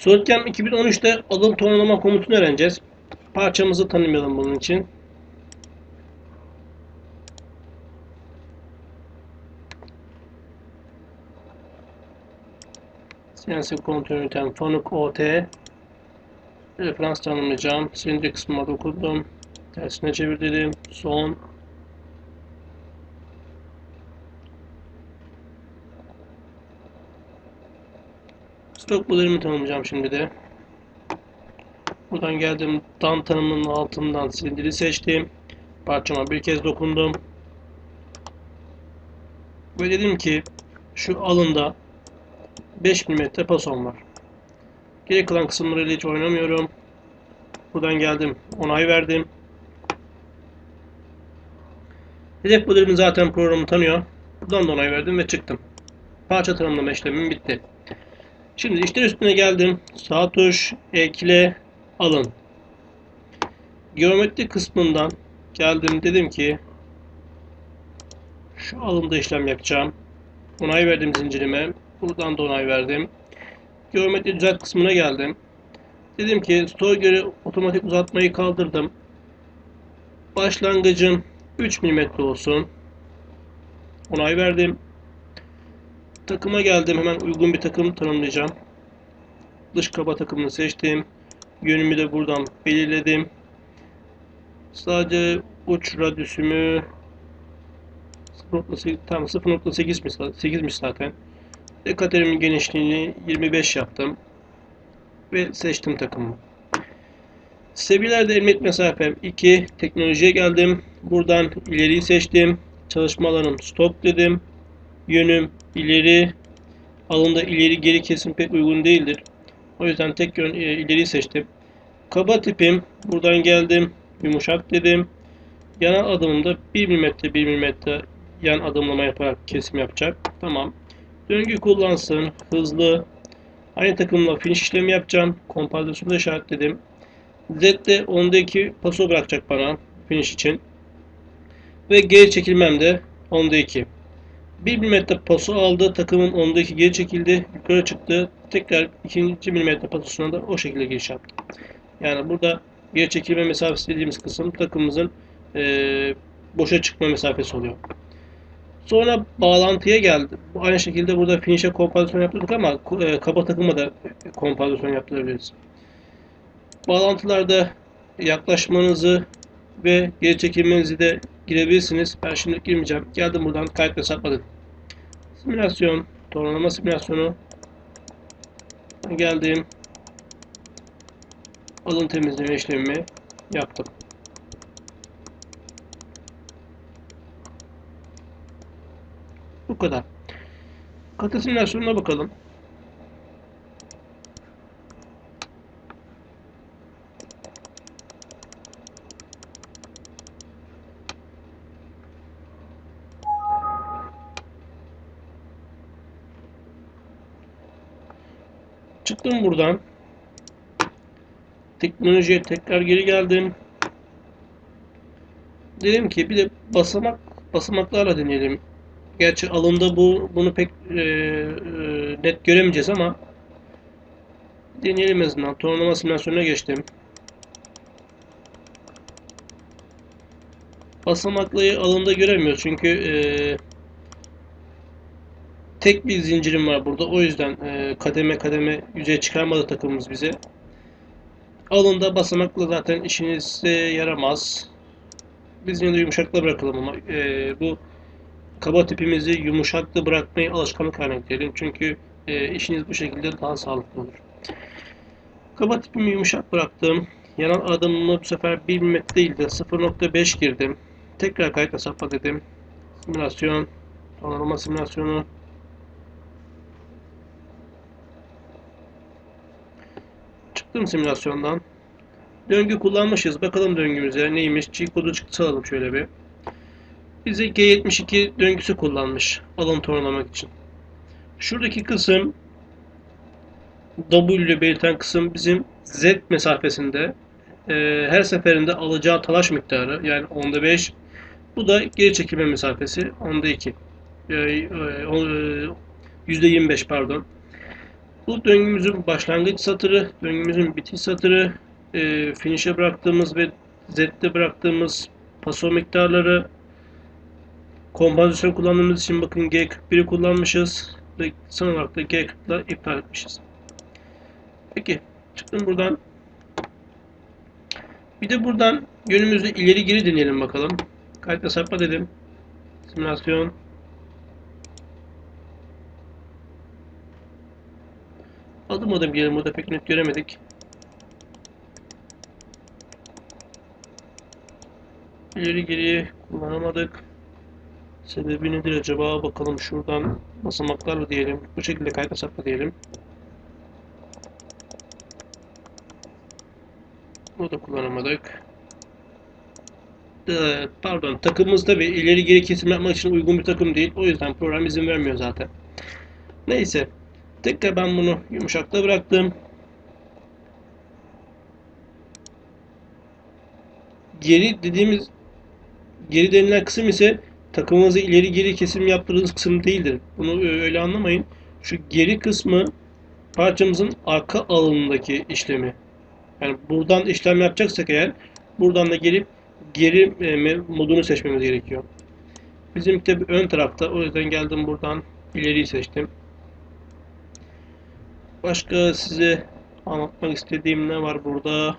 SolidCam 2013'te alım tonlama komutunu öğreneceğiz. Parçamızı tanımayalım bunun için. CNC kontrol yöntem Fanuc OT Referans tanımlayacağım. Silindir kısmına dokundum. Tersine çevir dedim. Son. Stok modelimi tanımlayacağım şimdi de. Buradan geldim. Dan tanımının altından silindiri seçtim. Parçama bir kez dokundum. Ve dedim ki şu alında 5 mm pason var. Geri kalan kısımlarıyla hiç oynamıyorum. Buradan geldim. Onay verdim. Hedef modelimi zaten programı tanıyor. Buradan da onay verdim ve çıktım. Parça tanımlama işlemim bitti. Şimdi işler üstüne geldim. Sağ tuş, ekle, alın. Geometri kısmından geldim dedim ki şu alımda işlem yapacağım. Onay verdim zincirime. Buradan da onay verdim. Geometri düzelt kısmına geldim. Dedim ki stoğa göre otomatik uzatmayı kaldırdım. Başlangıcım 3 mm olsun. Onay verdim. Takıma geldim. Hemen uygun bir takım tanımlayacağım. Dış kaba takımını seçtim. Yönümü de buradan belirledim. Sadece uç radyüsümü 0.8 tam 0.8'miş 8'miş zaten. Dekaterimin genişliğini 25 yaptım. Ve seçtim takımı. Seviyelerde ilmek mesafem 2. Teknolojiye geldim. Buradan ileriyi seçtim. Çalışma alanım stop dedim. Yönüm ileri. Alında ileri geri kesim pek uygun değildir. O yüzden tek yön e, ileriyi seçtim. Kaba tipim. Buradan geldim. Yumuşak dedim. Yana adımımda 1 mm 1 mm yan adımlama yaparak kesim yapacak. Tamam. Döngü kullansın. Hızlı. Aynı takımla finish işlemi yapacağım. Kompozisyonu da işaretledim. Z'de ondaki paso bırakacak bana finish için. Ve geri çekilmem de onda 2. 1 mm paso aldı. Takımın onda 2 geri çekildi. Yukarı çıktı. Tekrar 2. mm pasosuna da o şekilde giriş yaptı. Yani burada geri çekilme mesafesi dediğimiz kısım takımımızın e, boşa çıkma mesafesi oluyor. Sonra bağlantıya geldi. Aynı şekilde burada finish'e kompozisyon yaptırdık ama e, kaba takıma da kompozisyon yaptırabiliriz. Bağlantılarda yaklaşmanızı ve geri çekilmenizi de girebilirsiniz. Ben şimdi girmeyeceğim. Geldim buradan kayıt ve. Simülasyon, tonlama simülasyonu. Geldim. Alın temizleme işlemimi yaptım. Bu kadar. Katı simülasyonuna bakalım. Çıktım buradan. Teknolojiye tekrar geri geldim. Dedim ki bir de basamak basamaklarla deneyelim. Gerçi alımda bu bunu pek e, e, net göremeyeceğiz ama deneyelim en azından. Tonlama simülasyonuna geçtim. Basamaklıyı alımda göremiyoruz çünkü e, tek bir zincirim var burada. O yüzden e, kademe kademe yüzeye çıkarmadı takımımız bize. Alında basamakla zaten işinize yaramaz. Biz yine de yumuşakla bırakalım ama e, bu kaba tipimizi yumuşakta bırakmayı alışkanlık haline getirelim. Çünkü e, işiniz bu şekilde daha sağlıklı olur. Kaba tipimi yumuşak bıraktım. Yanan adımımı bu sefer 1 mm değil de 0.5 girdim. Tekrar kayıt hesapla dedim. Simülasyon, tonlama simülasyonu. Çıktım simülasyondan. Döngü kullanmışız. Bakalım döngümüze neymiş. G kodu çıktı şöyle bir bize G72 döngüsü kullanmış alın tonlamak için. Şuradaki kısım W ile belirten kısım bizim Z mesafesinde e, her seferinde alacağı talaş miktarı yani onda 5 bu da geri çekilme mesafesi onda 2 e, e, %25 pardon. Bu döngümüzün başlangıç satırı, döngümüzün bitiş satırı, e, finish'e bıraktığımız ve z'de bıraktığımız paso miktarları, kompozisyon kullandığımız için bakın G41'i kullanmışız ve son olarak da G40 ile iptal etmişiz. Peki çıktım buradan. Bir de buradan yönümüzü ileri geri deneyelim bakalım. Kayıtla sapma dedim. Simülasyon. Adım adım girelim. Burada pek net göremedik. İleri geri kullanamadık. Sebebi nedir acaba? Bakalım şuradan basamaklarla diyelim. Bu şekilde kayıtla sapma diyelim. Bunu da kullanamadık. Ee, pardon takımımızda ve ileri geri kesim yapmak için uygun bir takım değil. O yüzden program izin vermiyor zaten. Neyse. Tekrar ben bunu yumuşakta bıraktım. Geri dediğimiz geri denilen kısım ise takımımızı ileri geri kesim yaptığımız kısım değildir. Bunu öyle anlamayın. Şu geri kısmı parçamızın arka alanındaki işlemi. Yani buradan işlem yapacaksak eğer buradan da gelip geri e, modunu seçmemiz gerekiyor. Bizim tabi ön tarafta o yüzden geldim buradan ileriyi seçtim. Başka size anlatmak istediğim ne var burada?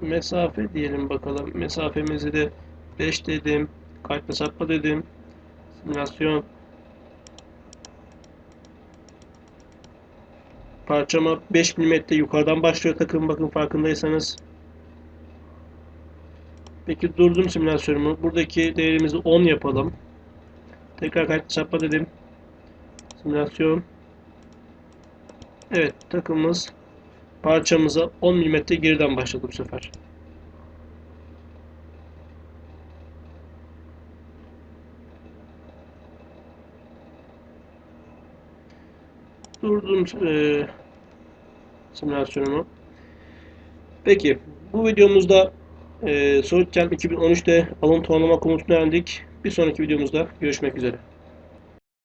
Mesafe diyelim bakalım. Mesafemizi de 5 dedim. Kalp sapma dedim. Simülasyon Parçama 5 mm yukarıdan başlıyor takım bakın farkındaysanız. Peki durdum simülasyonumu. Buradaki değerimizi 10 yapalım. Tekrar kayıt çarpma dedim. Simülasyon. Evet takımımız parçamıza 10 mm geriden başladı bu sefer. Durdum e, simülasyonumu. Peki bu videomuzda e, SolidCamp 2013'te alın tonlama komutunu öğrendik. Bir sonraki videomuzda görüşmek üzere.